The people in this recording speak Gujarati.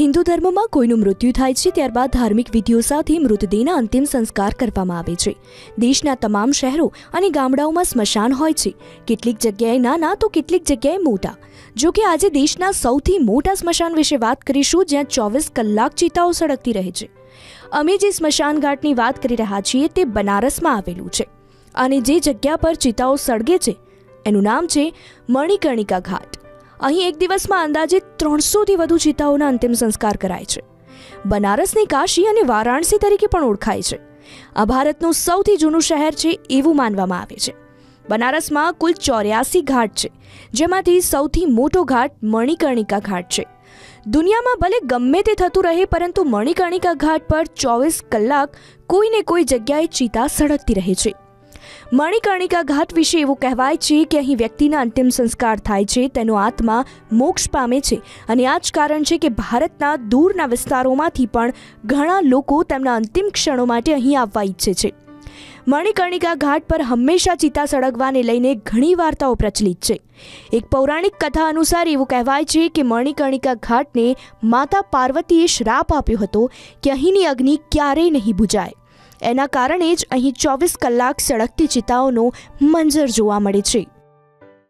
હિન્દુ ધર્મમાં કોઈનું મૃત્યુ થાય છે ત્યારબાદ ધાર્મિક વિધિઓ સાથે મૃતદેહના અંતિમ સંસ્કાર કરવામાં આવે છે. દેશના તમામ શહેરો અને ગામડાઓમાં સ્મશાન હોય છે. કેટલીક જગ્યાએ નાના તો કેટલીક જગ્યાએ મોટા. જો કે આજે દેશના સૌથી મોટા સ્મશાન વિશે વાત કરીશું, જ્યાં ચોવીસ કલાક ચિતાઓ સળગતી રહે છે. અમે જે સ્મશાન ઘાટની વાત કરી રહ્યા છીએ તે બનારસમાં આવેલું છે. અને જે જગ્યા પર ચિતાઓ સળગે છે, એનું નામ છે મણિકર્ણિકા ઘાટ. અહીં એક દિવસમાં અંદાજે ત્રણસોથી વધુ ચિતાઓના અંતિમ સંસ્કાર કરાય છે. બનારસની કાશી અને વારાણસી તરીકે પણ ઓળખાય છે. આ ભારતનું સૌથી જૂનું શહેર છે એવું માનવામાં આવે છે. બનારસમાં કુલ ચોર્યાસી ઘાટ છે, જેમાંથી સૌથી મોટો ઘાટ મણિકર્ણિકા ઘાટ છે. દુનિયામાં ભલે ગમે તે થતું રહે, પરંતુ મણિકર્ણિકા ઘાટ પર ચોવીસ કલાક કોઈને કોઈ જગ્યાએ ચિતા સળગતી રહે છે. મણિકર્ણિકા ઘાટ વિશે એવું કહેવાય છે કે અહીં વ્યક્તિના અંતિમ સંસ્કાર થાય છે, તેનો આત્મા મોક્ષ પામે છે. અને આ જ કારણ છે કે ભારતના દૂરના વિસ્તારોમાંથી પણ ઘણા લોકો તેમના અંતિમ ક્ષણો માટે અહીં આવવા ઈચ્છે છે. મણિકર્ણિકા ઘાટ પર હંમેશા ચિતા સળગવાને લઈને ઘણી વાર્તાઓ પ્રચલિત છે. એક પૌરાણિક કથા અનુસાર એવું કહેવાય છે કે મણિકર્ણિકા ઘાટને માતા પાર્વતીએ શ્રાપ આપ્યો હતો કે અહીંની અગ્નિ ક્યારેય નહીં બુજાય. એના કારણે જ અહીં ચોવીસ કલાક સળગતી ચિતાઓનો મંજર જોવા મળે છે.